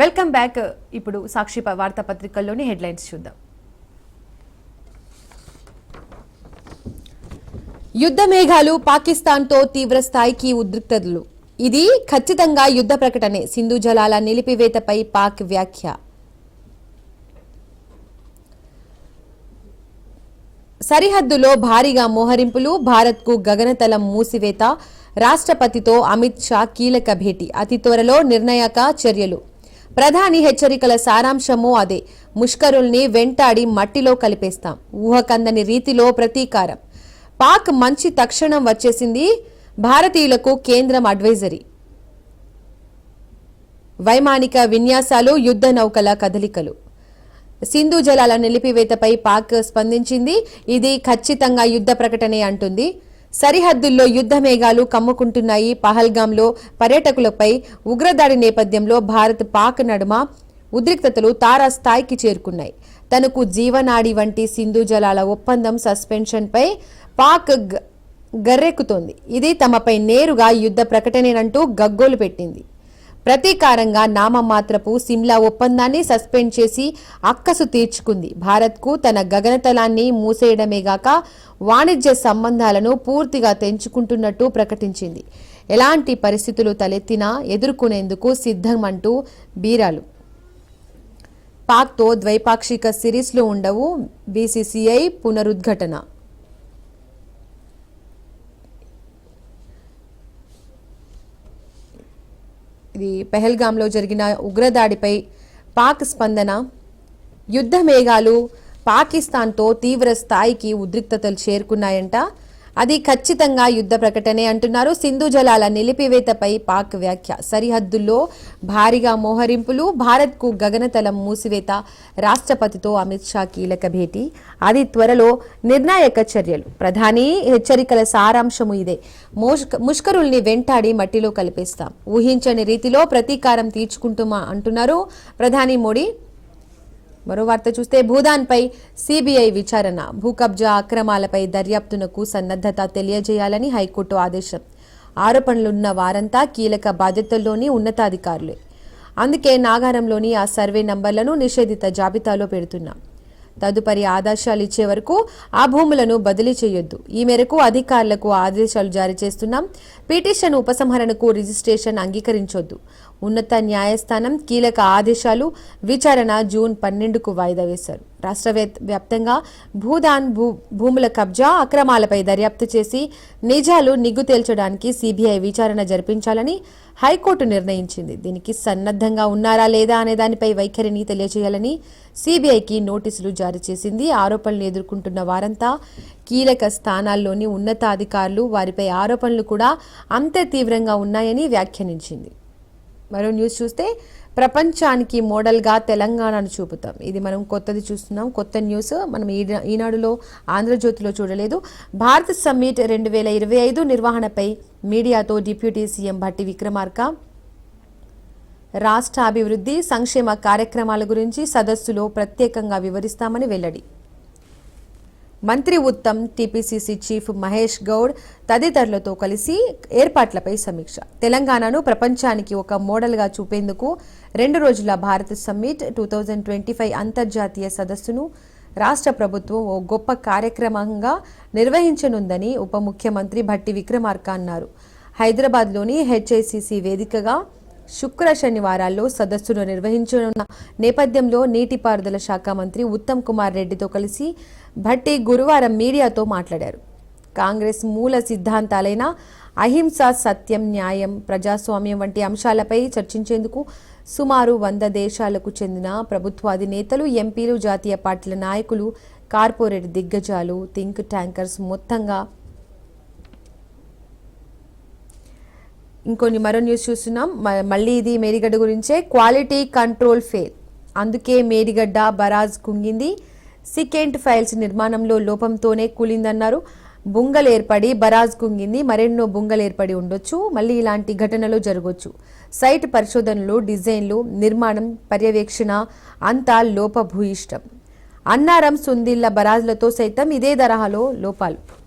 Welcome back ఇప్పుడు సాక్షి వార్తాపత్రికల్లోని headlines చూద్దాం. యుద్ధ మేఘాలు పాకిస్తాన్తో తీవ్ర స్థాయికి ఉద్రిక్తతలు. ఇది ఖచ్చితంగా యుద్ధ ప్రకటనే. సింధు జలాల నిలిపివేతపై పాక్ వ్యాఖ్య. సరిహద్దులో భారీగా మోహరింపులు భారత్కు గగనతలం మూసివేత రాష్ట్రపతితో అమిత్ షా కీలక భేటీ. అతి త్వరలో నిర్ణయాక చర్యలు. ప్రధాని హెచ్చరికల సారాంశము అదే. ముష్కరుల్ని వెంటాడి మట్టిలో కలిపేస్తాం. ఊహకందని రీతిలో ప్రతీకారం. పాక్ మంచి తక్షణం వచ్చేసింది. భారతీయులకు కేంద్రం అడ్వైజరీ. వైమానిక విన్యాసాలు యుద్ధ నౌకల కదలికలు. సింధు జలాల నిలిపివేతపై పాక్ స్పందించింది. ఇది ఖచ్చితంగా యుద్ధ ప్రకటనే అంటుంది. సరిహద్దుల్లో యుద్ధ మేఘాలు కమ్ముకుంటున్నాయి. పహల్గాంలో పర్యాటకులపై ఉగ్రదాడి నేపథ్యంలో భారత్ పాక్ నడుమ ఉద్రిక్తతలు తారాస్థాయికి చేరుకున్నాయి. తనకు జీవనాడి వంటి సింధు జలాల ఒప్పందం సస్పెన్షన్పై పాక్ గ- గర్రెక్కుతోంది. ఇది తమపై నేరుగా యుద్ధ ప్రకటనేనంటూ గగ్గోలు పెట్టింది. ప్రతీకారంగా నామమాత్రపు సిమ్లా ఒప్పందాన్ని సస్పెండ్ చేసి అక్కసు తీర్చుకుంది. భారత్కు తన గగనతలాన్ని మూసేయడమేగాక వాణిజ్య సంబంధాలను పూర్తిగా తెంచుకుంటున్నట్టు ప్రకటించింది. ఎలాంటి పరిస్థితులు తలెత్తినా ఎదుర్కొనేందుకు సిద్ధమంటూ బీరాలు. పాక్తో ద్వైపాక్షిక సిరీస్లు ఉండవు బీసీసీఐ పునరుద్ఘటన. ఇది పెహల్గాంలో జరిగిన ఉగ్రదాడిపై పాక్ స్పందన యుద్ధ మేఘాలు పాకిస్తాన్తో తీవ్ర స్థాయికి ఉద్రిక్తతలు చేరుకున్నాయంట. అది ఖచ్చితంగా యుద్ధ ప్రకటనే అంటున్నారు. సింధు జలాల నిలిపివేతపై పాక్ వ్యాఖ్య. సరిహద్దుల్లో భారీగా మోహరింపులు భారత్కు గగనతలం మూసివేత రాష్ట్రపతితో అమిత్ షా కీలక భేటీ. అది త్వరలో నిర్ణాయక చర్యలు. ప్రధాని హెచ్చరికల సారాంశము ఇదే. ముష్కరుల్ని వెంటాడి మట్టిలో కలిపేస్తాం. ఊహించని రీతిలో ప్రతీకారం తీర్చుకుంటుమా అంటున్నారు ప్రధాని మోడీ. మరో వార్త చూస్తే భూదాన్పై సిబిఐ విచారణ. భూ కబ్జా అక్రమాలపై దర్యాప్తునకు సన్నద్ధత తెలియజేయాలని హైకోర్టు ఆదేశం. ఆరోపణలున్న వారంతా కీలక బాధ్యతల్లోని ఉన్నతాధికారులే. అందుకే నాగారంలోని ఆ సర్వే నంబర్లను నిషేధిత జాబితాలో పెడుతున్నాం. తదుపరి ఆదేశాలు ఇచ్చే వరకు ఆ భూములను బదిలీ చేయొద్దు. ఈ మేరకు అధికారులకు ఆదేశాలు జారీ చేస్తున్నాం. పిటిషన్ ఉపసంహరణకు రిజిస్ట్రేషన్ అంగీకరించొద్దు. ఉన్నత న్యాయస్థానం కీలక ఆదేశాలు విచారణ జూన్ పన్నెండుకు వాయిదా వేశారు. రాష్ట్ర వ్యాప్తంగా భూదాన్ భూ భూముల కబ్జా అక్రమాలపై దర్యాప్తు చేసి నిజాలు నిగ్గు తేల్చడానికి సిబిఐ విచారణ జరిపించాలని హైకోర్టు నిర్ణయించింది. దీనికి సన్నద్ధంగా ఉన్నారా లేదా అనే దానిపై వైఖరిని తెలియజేయాలని సిబిఐకి నోటీసులు జారీ చేసింది. ఆరోపణలు ఎదుర్కొంటున్న వారంతా కీలక స్థానాల్లోని ఉన్నతాధికారులు వారిపై ఆరోపణలు కూడా అంతే తీవ్రంగా ఉన్నాయని వ్యాఖ్యానించింది. మరో న్యూస్ చూస్తే ప్రపంచానికి మోడల్గా తెలంగాణను చూపుతాం. ఇది మనం కొత్తది చూస్తున్నాం. కొత్త న్యూస్ మనం ఈనాడులో ఆంధ్రజ్యోతిలో చూడలేదు. భారత్ సమ్మిట్ రెండు వేల ఇరవై ఐదు నిర్వహణపై మీడియాతో డిప్యూటీ సీఎం భట్టి విక్రమార్క రాష్ట్ర అభివృద్ధి సంక్షేమ కార్యక్రమాల గురించి సదస్సులో ప్రత్యేకంగా వివరిస్తామని వెల్లడి. మంత్రి ఉత్తమ్ టీపీసీసీ చీఫ్ మహేష్ గౌడ్ తదితరులతో కలిసి ఏర్పాట్లపై సమీక్ష. తెలంగాణను ప్రపంచానికి ఒక మోడల్గా చూపేందుకు రెండు రోజుల Bharat summit two thousand twenty five అంతర్జాతీయ సదస్సును రాష్ట్ర ప్రభుత్వం ఓ గొప్ప కార్యక్రమంగా నిర్వహించనుందని ఉప ముఖ్యమంత్రి భట్టి విక్రమార్క అన్నారు. హైదరాబాద్లోని హెచ్ఐసిసి వేదికగా శుక్ర శనివారాల్లో సదస్సును నిర్వహించనున్న నేపథ్యంలో నీటిపారుదల శాఖ మంత్రి ఉత్తమ్ కుమార్ రెడ్డితో కలిసి భట్టి గురువారం మీడియాతో మాట్లాడారు. కాంగ్రెస్ మూల సిద్ధాంతాలైన అహింస సత్యం న్యాయం ప్రజాస్వామ్యం వంటి అంశాలపై చర్చించేందుకు సుమారు వంద దేశాలకు చెందిన ప్రభుత్వ అధినేతలు ఎంపీలు జాతీయ పార్టీల నాయకులు కార్పొరేట్ దిగ్గజాలు థింక్ ట్యాంకర్స్ మొత్తంగా ఇంకొన్ని మరో న్యూస్ చూస్తున్నాం. మ- మళ్ళీ ఇది మేడిగడ్డ గురించే. క్వాలిటీ కంట్రోల్ ఫెయిల్ అందుకే మేడిగడ్డ బరాజ్ కుంగింది. సికెంట్ ఫైల్స్ నిర్మాణంలో లోపంతోనే కూలిందన్నారు. బుంగలు ఏర్పడి బరాజ్ కుంగింది. మరెన్నో బుంగలు ఏర్పడి ఉండొచ్చు. మళ్ళీ ఇలాంటి ఘటనలు జరగవచ్చు సైట్ పరిశోధనలు డిజైన్లు నిర్మాణం పర్యవేక్షణ అంతా లోపభూయిష్టం. అన్నారం సుందిళ్ళ బరాజ్లతో సైతం ఇదే తరహాలో లోపాలు.